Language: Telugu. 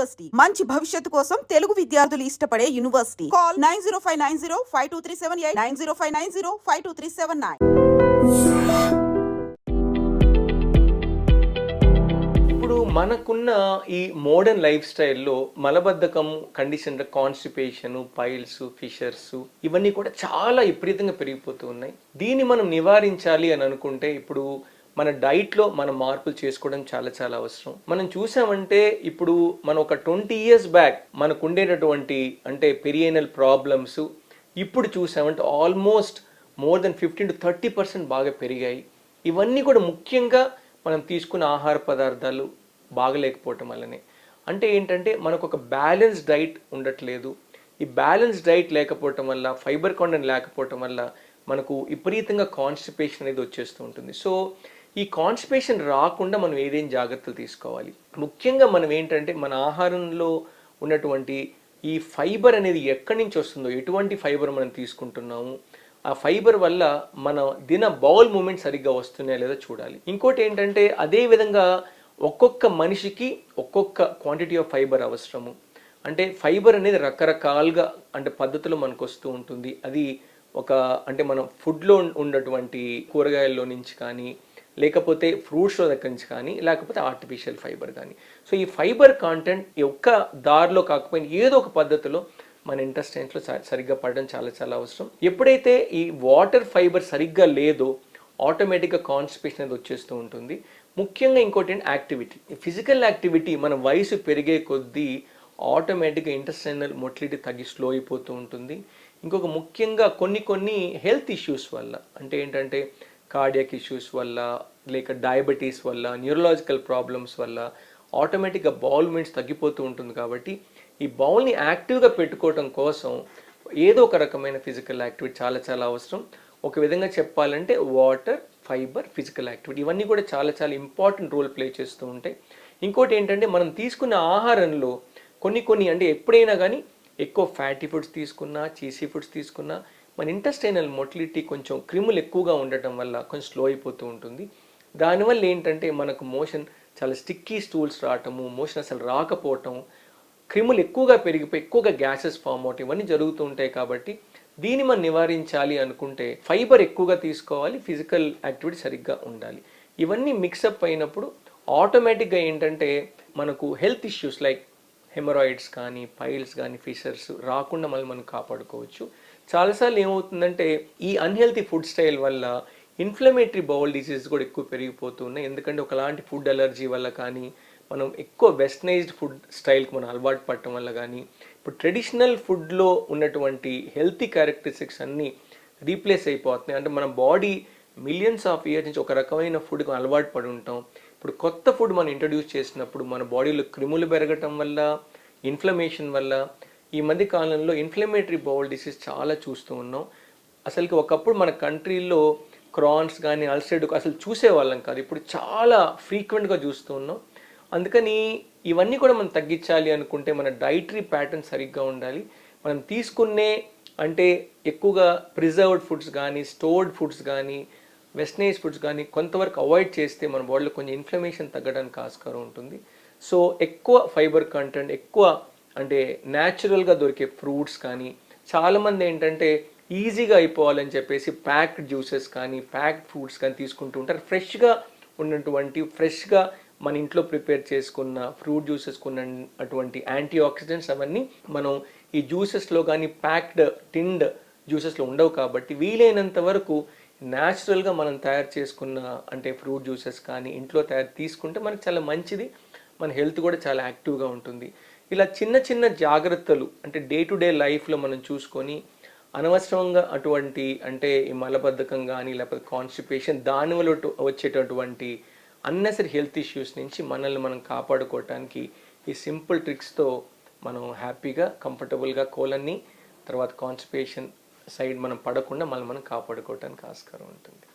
యూనివర్సిటీ మంచి భవిష్యత్తు కోసం తెలుగు విద్యార్థులు ఇష్టపడే university call nine zero five nine zero five two three seven eight nine zero five nine zero five two three seven nine. ఇప్పుడు మనకున్న ఈ మోడర్న్ లైఫ్ స్టైల్లో మలబద్ధకం కండిషన్ కాన్స్టిపేషన్ పైల్స్ ఫిషర్స్ ఇవన్నీ కూడా చాలా విపరీతంగా పెరిగిపోతూ ఉన్నాయి. దీన్ని మనం నివారించాలి అని అనుకుంటే ఇప్పుడు మన డైట్లో మనం మార్పులు చేసుకోవడం చాలా చాలా అవసరం. మనం చూసామంటే ఇప్పుడు మనం ఒక ట్వంటీ ఇయర్స్ బ్యాక్ మనకు ఉండేటటువంటి అంటే పెరియనల్ ప్రాబ్లమ్స్ ఇప్పుడు చూసామంటే almost more than fifteen to thirty percent బాగా పెరిగాయి. ఇవన్నీ కూడా ముఖ్యంగా మనం తీసుకున్న ఆహార పదార్థాలు బాగలేకపోవటం వల్లనే. అంటే ఏంటంటే మనకు ఒక బ్యాలెన్స్ డైట్ ఉండట్లేదు. ఈ బ్యాలెన్స్ డైట్ లేకపోవటం వల్ల ఫైబర్ కాంటెంట్ లేకపోవటం వల్ల మనకు విపరీతంగా కాన్స్టిపేషన్ అనేది వచ్చేస్తూ ఉంటుంది. సో ఈ కాన్స్టిపేషన్ రాకుండా మనం ఏదేం జాగ్రత్తలు తీసుకోవాలి? ముఖ్యంగా మనం ఏంటంటే మన ఆహారంలో ఉన్నటువంటి ఈ ఫైబర్ అనేది ఎక్కడి నుంచి వస్తుందో ఎటువంటి ఫైబర్ మనం తీసుకుంటున్నాము ఆ ఫైబర్ వల్ల మన దిన బౌల్ మూమెంట్ సరిగ్గా వస్తున్నాయా లేదో చూడాలి. ఇంకోటి ఏంటంటే అదే విధంగా ఒక్కొక్క మనిషికి ఒక్కొక్క క్వాంటిటీ ఆఫ్ ఫైబర్ అవసరము. అంటే ఫైబర్ అనేది రకరకాలుగా అంటే పద్ధతులు మనకు వస్తూ ఉంటుంది. అది ఒక అంటే మనం ఫుడ్లో ఉన్నటువంటి కూరగాయల్లో నుంచి కానీ లేకపోతే ఫ్రూట్స్లో దగ్గర నుంచి కానీ లేకపోతే ఆర్టిఫిషియల్ ఫైబర్ కానీ. సో ఈ ఫైబర్ కాంటెంట్ ఒక్క దారిలో కాకపోయినా ఏదో ఒక పద్ధతిలో మన ఇంటెస్టైన్స్లో సరిగ్గా పడడం చాలా చాలా అవసరం. ఎప్పుడైతే ఈ వాటర్ ఫైబర్ సరిగ్గా లేదో ఆటోమేటిక్గా కాన్స్టిపేషన్ అనేది వచ్చేస్తూ ఉంటుంది. ముఖ్యంగా ఇంకోటి యాక్టివిటీ ఫిజికల్ యాక్టివిటీ మన వయసు పెరిగే కొద్దీ ఆటోమేటిక్గా ఇంటెస్టైనల్ మొటిలిటీ తగ్గి స్లో అయిపోతూ ఉంటుంది. ఇంకొక ముఖ్యంగా కొన్ని కొన్ని హెల్త్ ఇష్యూస్ వల్ల. అంటే ఏంటంటే కార్డియాక్ ఇష్యూస్ వల్ల లేక డయాబెటీస్ వల్ల న్యూరలాజికల్ ప్రాబ్లమ్స్ వల్ల ఆటోమేటిక్గా బౌల్ మూమెంట్స్ తగ్గిపోతూ ఉంటుంది కాబట్టి ఈ బౌల్ని యాక్టివ్గా పెట్టుకోవటం కోసం ఏదో ఒక రకమైన ఫిజికల్ యాక్టివిటీ చాలా చాలా అవసరం. ఒక విధంగా చెప్పాలంటే వాటర్ ఫైబర్ ఫిజికల్ యాక్టివిటీ ఇవన్నీ కూడా చాలా చాలా ఇంపార్టెంట్ రోల్ ప్లే చేస్తూ ఉంటాయి. ఇంకోటి ఏంటంటే మనం తీసుకున్న ఆహారంలో కొన్ని కొన్ని అంటే ఎప్పుడైనా కానీ ఎక్కువ ఫ్యాటీ ఫుడ్స్ తీసుకున్నా చీసీ ఫుడ్స్ తీసుకున్నా మన ఇంటెస్టైనల్ మొటిలిటీ కొంచెం క్రిములు ఎక్కువగా ఉండటం వల్ల కొంచెం స్లో అయిపోతూ ఉంటుంది. దానివల్ల ఏంటంటే మనకు మోషన్ చాలా స్టిక్కీ స్టూల్స్ రావటము మోషన్ అసలు రాకపోవటం క్రిములు ఎక్కువగా పెరిగిపోయి ఎక్కువగా గ్యాసెస్ ఫామ్ అవటం ఇవన్నీ జరుగుతూ ఉంటాయి కాబట్టి దీన్ని మనం నివారించాలి అనుకుంటే ఫైబర్ ఎక్కువగా తీసుకోవాలి ఫిజికల్ యాక్టివిటీ సరిగ్గా ఉండాలి. ఇవన్నీ మిక్సప్ అయినప్పుడు ఆటోమేటిక్గా ఏంటంటే మనకు హెల్త్ ఇష్యూస్ లైక్ హెమరాయిడ్స్ కానీ పైల్స్ కానీ ఫిషర్స్ రాకుండా మళ్ళీ మనం కాపాడుకోవచ్చు. చాలాసార్లు ఏమవుతుందంటే ఈ అన్హెల్తీ ఫుడ్ స్టైల్ వల్ల ఇన్ఫ్లమేటరీ బౌల్ డిసీజెస్ కూడా ఎక్కువ పెరిగిపోతున్నాయి ఎందుకంటే ఒకలాంటి ఫుడ్ అలర్జీ వల్ల కానీ మనం ఎక్కువ వెస్టనైజ్డ్ ఫుడ్ స్టైల్కి మనం అలవాటు పడటం వల్ల కానీ ఇప్పుడు ట్రెడిషనల్ ఫుడ్లో ఉన్నటువంటి హెల్తీ క్యారెక్టరిస్టిక్స్ అన్నీ రీప్లేస్ అయిపోతున్నాయి. అంటే మన బాడీ మిలియన్స్ ఆఫ్ ఇయర్స్ నుంచి ఒక రకమైన ఫుడ్కి అలవాటు పడి ఉంటాం. ఇప్పుడు కొత్త ఫుడ్ మనం ఇంట్రడ్యూస్ చేసినప్పుడు మన బాడీలో క్రిములు పెరగటం వల్ల ఇన్ఫ్లమేషన్ వల్ల ఈ మధ్య కాలంలో ఇన్ఫ్లమేటరీ బౌల్ డిసీజ్ చాలా చూస్తూ ఉన్నాం. అసలుకి ఒకప్పుడు మన కంట్రీలో క్రాన్స్ కానీ అల్సైడ్ అసలు చూసేవాళ్ళం కాదు. ఇప్పుడు చాలా ఫ్రీక్వెంట్గా చూస్తూ ఉన్నాం. అందుకని ఇవన్నీ కూడా మనం తగ్గించాలి అనుకుంటే మన డైటరీ ప్యాటర్న్ సరిగ్గా ఉండాలి. మనం తీసుకునే అంటే ఎక్కువగా ప్రిజర్వ్డ్ ఫుడ్స్ కానీ స్టోర్డ్ ఫుడ్స్ కానీ వెస్టనైజ్ ఫుడ్స్ కానీ కొంతవరకు అవాయిడ్ చేస్తే మన బాడీలో కొంచెం ఇన్ఫ్లమేషన్ తగ్గడానికి ఆస్కారం ఉంటుంది. సో ఎక్కువ ఫైబర్ కంటెంట్ ఎక్కువ అంటే న్యాచురల్గా దొరికే ఫ్రూట్స్ కానీ చాలామంది ఏంటంటే ఈజీగా అయిపోవాలని చెప్పేసి ప్యాక్డ్ జ్యూసెస్ కానీ ప్యాక్డ్ ఫ్రూట్స్ కానీ తీసుకుంటూ ఉంటారు. ఫ్రెష్గా ఉన్నటువంటి ఫ్రెష్గా మన ఇంట్లో ప్రిపేర్ చేసుకున్న ఫ్రూట్ జ్యూసెస్ కొన్న అటువంటి యాంటీ ఆక్సిడెంట్స్ అవన్నీ మనం ఈ జ్యూసెస్లో కానీ ప్యాక్డ్ టిండ్ జ్యూసెస్లో ఉండవు కాబట్టి వీలైనంత వరకు న్యాచురల్గా మనం తయారు చేసుకున్న అంటే ఫ్రూట్ జ్యూసెస్ కానీ ఇంట్లో తయారు తీసుకుంటే మనకు చాలా మంచిది. మన హెల్త్ కూడా చాలా యాక్టివ్గా ఉంటుంది. ఇలా చిన్న చిన్న జాగ్రత్తలు అంటే డే టు డే లైఫ్లో మనం చూసుకొని అనవసరంగా అటువంటి అంటే ఈ మలబద్ధకం కానీ లేకపోతే కాన్స్టిపేషన్ దానివల్ల వచ్చేటటువంటి అన్నెసరీ హెల్త్ ఇష్యూస్ నుంచి మనల్ని మనం కాపాడుకోవటానికి ఈ సింపుల్ ట్రిక్స్తో మనం హ్యాపీగా కంఫర్టబుల్గా కోలన్ని తర్వాత కాన్స్టిపేషన్ సైడ్ మనం పడకుండా మనం మనం కాపాడుకోవటానికి ఆస్కారం ఉంటుంది.